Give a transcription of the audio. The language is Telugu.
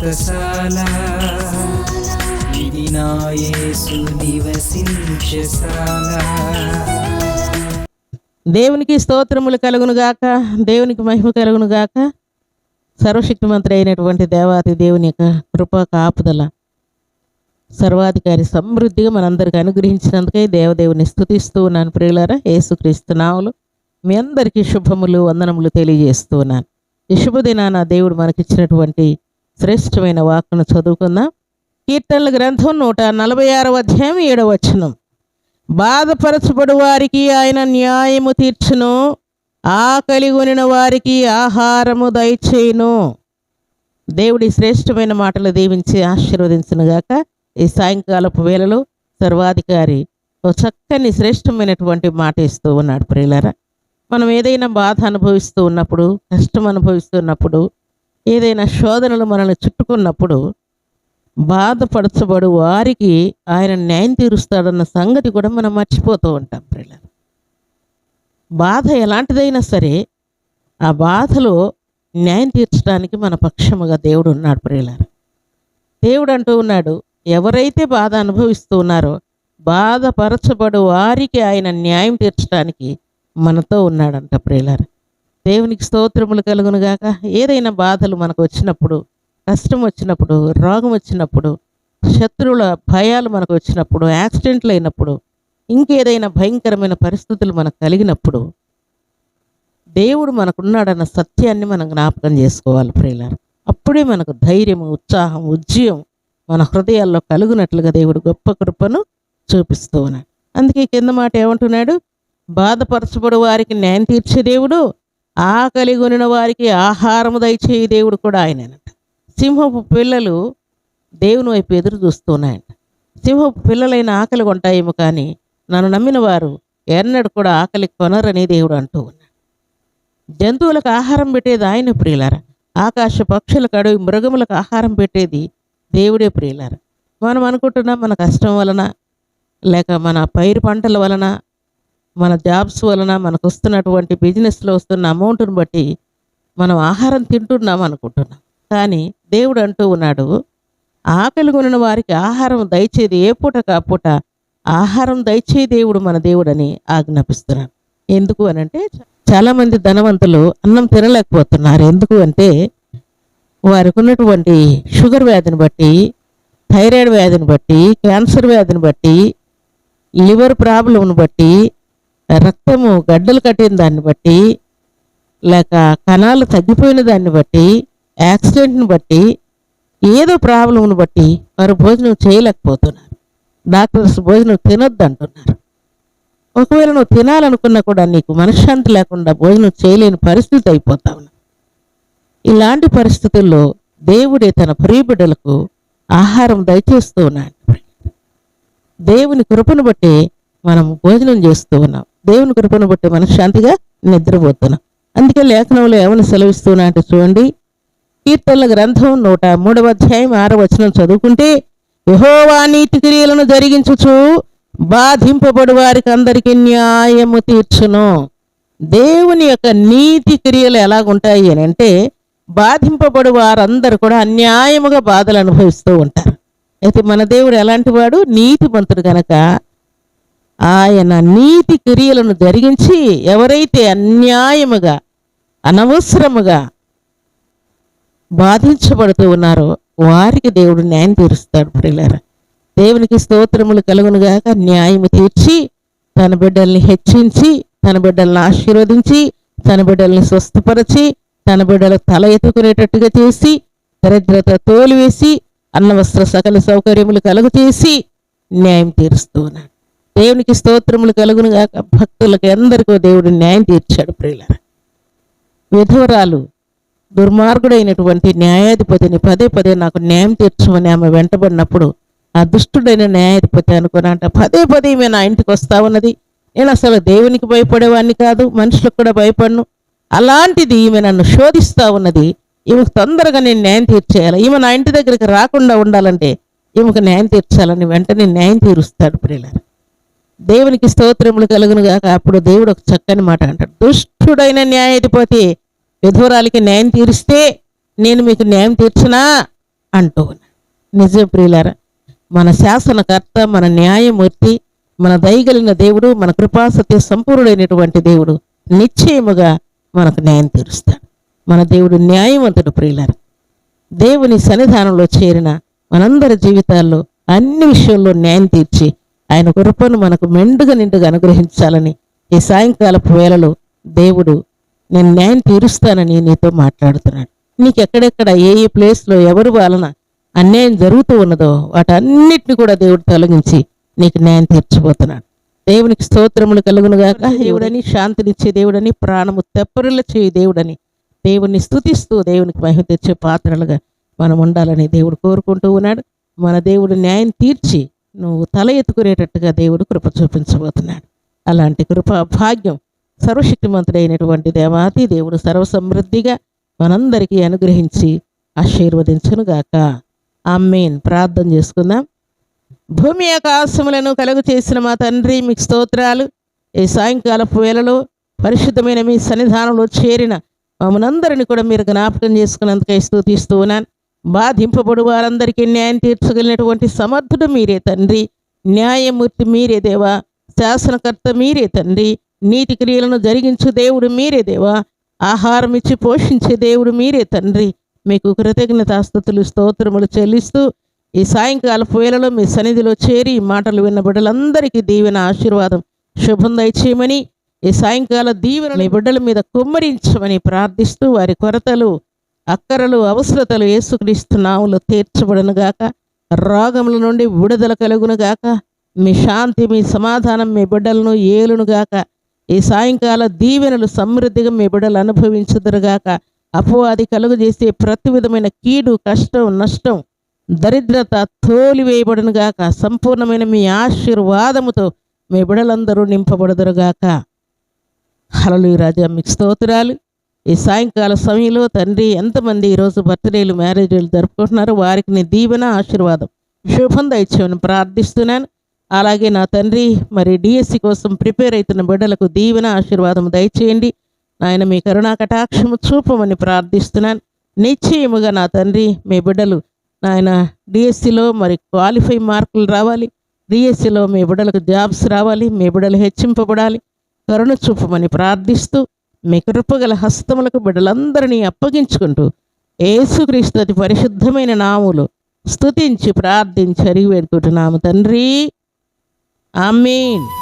వ్రతశాల ఇది నా యేసు నివసించశాల దేవునికి స్తోత్రములు కలుగును గాక దేవునికి మహిమ కలుగును గాక. సర్వశక్తిమంతుడు అయినటువంటి దేవాతి దేవుని యొక్క కృప కాపుదల సర్వాధికారి సమృద్ధిగా మనందరికీ అనుగ్రహించినందుకే దేవదేవుని స్థుతిస్తూ ఉన్నాను. ప్రియులారా యేసుక్రీస్తు నావులు మీ అందరికీ శుభములు వందనములు తెలియజేస్తూ ఉన్నాను. ఈ శుభదినాన దేవుడు మనకిచ్చినటువంటి శ్రేష్టమైన వాక్కును చదువుకుందాం. కీర్తనల గ్రంథం నూట నలభై ఆరవ అధ్యాయం ఏడవచనం బాధపరచబడు వారికి ఆయన న్యాయము తీర్చును. ఆకలి కొనిన వారికి ఆహారము దయచేయును. దేవుడి శ్రేష్టమైన మాటలు దీవించి ఆశీర్వదించునుగాక. ఈ సాయంకాలపు వేళలో సర్వాధికారి ఓ చక్కని శ్రేష్టమైనటువంటి మాట ఇస్తూ ఉన్నాడు ప్రియులరా. మనం ఏదైనా బాధ అనుభవిస్తూ ఉన్నప్పుడు కష్టం అనుభవిస్తున్నప్పుడు ఏదైనా శోధనలు మనల్ని చుట్టుకున్నప్పుడు బాధపరచబడు వారికి ఆయన న్యాయం తీరుస్తాడన్న సంగతి కూడా మనం మర్చిపోతూ ఉంటాం ప్రియులారా. బాధ ఎలాంటిదైనా సరే ఆ బాధలో న్యాయం తీర్చడానికి మన పక్షముగా దేవుడు ఉన్నాడు ప్రియులారు. దేవుడు అంటూ ఉన్నాడు ఎవరైతే బాధ అనుభవిస్తూ ఉన్నారో బాధపరచబడు వారికి ఆయన న్యాయం తీర్చడానికి మనతో ఉన్నాడంట ప్రియులారు. దేవునికి స్తోత్రములు కలుగును గాక. ఏదైనా బాధలు మనకు వచ్చినప్పుడు కష్టం వచ్చినప్పుడు రోగం వచ్చినప్పుడు శత్రువుల భయాలు మనకు వచ్చినప్పుడు యాక్సిడెంట్లు అయినప్పుడు ఇంకేదైనా భయంకరమైన పరిస్థితులు మనకు కలిగినప్పుడు దేవుడు మనకున్నాడన్న సత్యాన్ని మనం జ్ఞాపకం చేసుకోవాలి ప్రియులారు. అప్పుడే మనకు ధైర్యం ఉత్సాహం ఉజ్జయం మన హృదయాల్లో కలుగునట్లుగా దేవుడు గొప్ప కృపను చూపిస్తూ ఉన్నాడు. అందుకే కింద మాట ఏమంటున్నాడు? బాధపరచబడు వారికి న్యాయం తీర్చే దేవుడు ఆకలి కొనిన వారికి ఆహారం దయచేయి దేవుడు కూడా ఆయననంట. సింహపు పిల్లలు దేవుని వైపు ఎదురు చూస్తున్నాయంట. సింహపు పిల్లలైన ఆకలి కొంటాయేమో కానీ నన్ను నమ్మిన వారు ఎన్నడూ కూడా ఆకలి కొనరని దేవుడు అంటూ ఉన్నాడు. జంతువులకు ఆహారం పెట్టేది ఆయన ప్రియులారా. ఆకాశ పక్షులకు అడవి మృగములకు ఆహారం పెట్టేది దేవుడే ప్రియులారా. మనం అనుకుంటున్నాం మన కష్టం వలన లేక మన పైరు పంటల వలన మన జాబ్స్ వలన మనకు వస్తున్నటువంటి బిజినెస్లో వస్తున్న అమౌంట్ని బట్టి మనం ఆహారం తింటున్నాం అనుకుంటున్నాం. కానీ దేవుడు అంటూ ఉన్నాడు ఆకలి కొనిన వారికి ఆహారం దయచేది ఏ పూట కాపూట ఆహారం దయచే దేవుడు మన దేవుడని ఆజ్ఞాపిస్తున్నాను ఎందుకు అని అంటే చాలామంది ధనవంతులు అన్నం తినలేకపోతున్నారు. ఎందుకు అంటే వారికి ఉన్నటువంటి షుగర్ వ్యాధిని బట్టి థైరాయిడ్ వ్యాధిని బట్టి క్యాన్సర్ వ్యాధిని బట్టి లివర్ ప్రాబ్లంను బట్టి రక్తము గడ్డలు కట్టిన దాన్ని బట్టి లేక కణాలు తగ్గిపోయిన దాన్ని బట్టి యాక్సిడెంట్ని బట్టి ఏదో ప్రాబ్లంను బట్టి వారు భోజనం చేయలేకపోతున్నారు. డాక్టర్స్ భోజనం తినొద్దు అంటున్నారు ఒకవేళ నువ్వు తినాలనుకున్నా కూడా నీకు మనశ్శాంతి లేకుండా భోజనం చేయలేని పరిస్థితి అయిపోతా ఇలాంటి పరిస్థితుల్లో దేవుడే తన ప్రియబిడ్డలకు ఆహారం దయచేస్తూ ఉన్నాడు. దేవుని కృపను బట్టి మనం భోజనం చేస్తూ ఉన్నాం. దేవుని కృపను బట్టి మనశ్శాంతిగా నిద్రపోతున్నాం. అందుకే లేఖనంలో ఏమని సెలవిస్తున్నా అంటే చూడండి కీర్తనల గ్రంథం నూట మూడవ అధ్యాయం ఆరవ వచనం చదువుకుంటే యహోవా నీతి క్రియలను జరిగించుచు బాధింపబడు వారికి అందరికీ న్యాయము తీర్చును. దేవుని యొక్క నీతి క్రియలు ఎలాగుంటాయి అని అంటే బాధింపబడు వారందరూ కూడా అన్యాయముగా బాధలు అనుభవిస్తూ ఉంటారు. అయితే మన దేవుడు ఎలాంటి వాడు? నీతిమంతుడు కనుక ఆయన నీతి క్రియలను జరిగించి ఎవరైతే అన్యాయముగా అనవసరముగా బాధించబడుతూ ఉన్నారో వారికి దేవుడు న్యాయం తీరుస్తాడు ప్రియులారా. దేవునికి స్తోత్రములు కలుగునుగాక న్యాయము తీర్చి తన బిడ్డల్ని హెచ్చించి తన బిడ్డల్ని ఆశీర్వదించి తన బిడ్డల్ని స్వస్థపరచి తన బిడ్డలు తల ఎత్తుకునేటట్టుగా చేసి దరిద్రత తోలివేసి అన్నవస్త్ర సకల సౌకర్యములు కలుగు చేసి న్యాయం తీరుస్తూ ఉన్నాడు. దేవునికి స్తోత్రములు కలుగునుగాక భక్తులకు ఎందరికో దేవుడు న్యాయం తీర్చాడు ప్రియుల విధవరాలు దుర్మార్గుడైనటువంటి న్యాయాధిపతిని పదే పదే నాకు న్యాయం తీర్చమని ఆమె వెంటబడినప్పుడు ఆ దుష్టుడైన న్యాయాధిపతి అనుకున్నాంట పదే పదే ఈమె నా ఇంటికి వస్తా ఉన్నది. నేను అసలు దేవునికి భయపడేవాడిని కాదు మనుషులకు కూడా భయపడను. అలాంటిది ఈమె నన్ను శోధిస్తా ఉన్నది. ఈమెకు తొందరగా నేను న్యాయం తీర్చేయాలి. ఈమె నా ఇంటి దగ్గరికి రాకుండా ఉండాలంటే ఈమెకు న్యాయం తీర్చాలని వెంటనే న్యాయం తీరుస్తాడు ప్రియులారు. దేవునికి స్తోత్రములు కలుగును గాక. అప్పుడు దేవుడు ఒక చక్కని మాట అంటాడు. దుష్టుడైన న్యాయాధిపతి విధవరాలికి న్యాయం తీరిస్తే నేను మీకు న్యాయం తీర్చినా అంటూ నిజ ప్రియులారా మన శాసనకర్త మన న్యాయమూర్తి మన దయగలిగిన దేవుడు మన కృపాసత్య సంపూర్ణుడైనటువంటి దేవుడు నిశ్చయముగా మనకు న్యాయం తీరుస్తాడు. మన దేవుడు న్యాయవంతుడు ప్రియులారు. దేవుని సన్నిధానంలో చేరిన మనందరి జీవితాల్లో అన్ని విషయంలో న్యాయం తీర్చి ఆయన కృపను మనకు మెండుగా నిండుగా అనుగ్రహించాలని ఈ సాయంకాలపు వేళలో దేవుడు నేను న్యాయం తీరుస్తానని నీతో మాట్లాడుతున్నాడు. నీకు ఎక్కడెక్కడ ఏ ఏ ప్లేస్లో ఎవరి వలన అన్యాయం జరుగుతూ ఉన్నదో వాటన్నిటిని కూడా దేవుడు తొలగించి నీకు న్యాయం తీర్చబోతున్నాడు. దేవునికి స్తోత్రములు కలుగునుగాక. దేవుడని శాంతినిచ్చే దేవుడని ప్రాణము తెప్పరిల్ల చేయి దేవుడని దేవుణ్ణి స్తుతిస్తూ దేవునికి మహిమ తెచ్చే పాత్రలుగా మనం ఉండాలని దేవుడు కోరుకుంటూ ఉన్నాడు. మన దేవుడు న్యాయం తీర్చి నువ్వు తల ఎత్తుకునేటట్టుగా దేవుడు కృప చూపించబోతున్నాడు. అలాంటి కృప భాగ్యం సర్వశక్తిమంతుడైనటువంటి దేవాతి దేవుడు సర్వసమృద్ధిగా మనందరికీ అనుగ్రహించి ఆశీర్వదించునుగాక. అమ్మేన్ ప్రార్థన చేసుకుందాం. భూమి ఆకాశములను కలుగు చేసిన మా తండ్రి మీకు స్తోత్రాలు ఈ సాయంకాలపు వేళలో పరిశుద్ధమైన మీ సన్నిధానంలో చేరిన మమ్మనందరిని కూడా మీరు జ్ఞాపకం చేసుకున్నందుకై స్తుతిస్తూ ఉన్నాను. బాధింపబడు వారందరికీ న్యాయం తీర్చగలిగినటువంటి సమర్థుడు మీరే తండ్రి. న్యాయమూర్తి మీరే దేవా. శాసనకర్త మీరే తండ్రి. నీతి క్రియలను జరిగించు దేవుడు మీరే దేవా. ఆహారం ఇచ్చి పోషించే దేవుడు మీరే తండ్రి. మీకు కృతజ్ఞతాస్థుతులు స్తోత్రములు చెల్లిస్తూ ఈ సాయంకాల వేళలో మీ సన్నిధిలో చేరి మాటలు విన్న బిడ్డలందరికీ దీవెన ఆశీర్వాదం శుభం దయచేయమని ఈ సాయంకాల దీవెన మీ బిడ్డల మీద కుమ్మరించమని ప్రార్థిస్తూ వారి కొరతలు అక్కరలు అవసరతలు యేసుక్రీస్తు నాములు తీర్చబడనుగాక రోగముల నుండి విడుదల కలుగునుగాక మీ శాంతి మీ సమాధానం మీ బిడ్డలను ఏలునుగాక ఈ సాయంకాల దీవెనలు సమృద్ధిగా మీ బిడ్డలు అనుభవించుదురుగాక అపవాది కలుగు చేసే ప్రతి విధమైన కీడు కష్టం నష్టం దరిద్రత తోలివేయబడునుగాక సంపూర్ణమైన మీ ఆశీర్వాదముతో మీ బిడలందరూ నింపబడుదురుగాక హలలు రాజా మీకు స్తోత్రాలు. ఈ సాయంకాల సమయంలో తండ్రి ఎంతమంది ఈరోజు బర్త్డేలు మ్యారేజ్లు జరుపుకుంటున్నారో వారికి నీ దీవెన ఆశీర్వాదం. శుభం దయచేయమని ప్రార్థిస్తున్నాను. అలాగే నా తండ్రి మరి డిఎస్సి కోసం ప్రిపేర్ అవుతున్న బిడ్డలకు దీవెన ఆశీర్వాదం దయచేయండి. నాయన మీ కరుణా కటాక్షము చూపమని ప్రార్థిస్తున్నాను. నిశ్చయముగా నా తండ్రి మీ బిడ్డలు నాయన డిఎస్సిలో మరి క్వాలిఫై మార్కులు రావాలి. డిఎస్సిలో మీ బిడ్డలకు జాబ్స్ రావాలి. మీ బిడ్డలు హెచ్చింపబడాలి. కరుణ చూపమని ప్రార్థిస్తూ మీ కృపగల హస్తములకు బిడ్డలందరినీ అప్పగించుకుంటూ ఏసుక్రీస్తు అతి పరిశుద్ధమైన నాములు స్తుతించి ప్రార్థించి అరిగి వేడుకుంటున్నాము తండ్రి. ఆమీన్.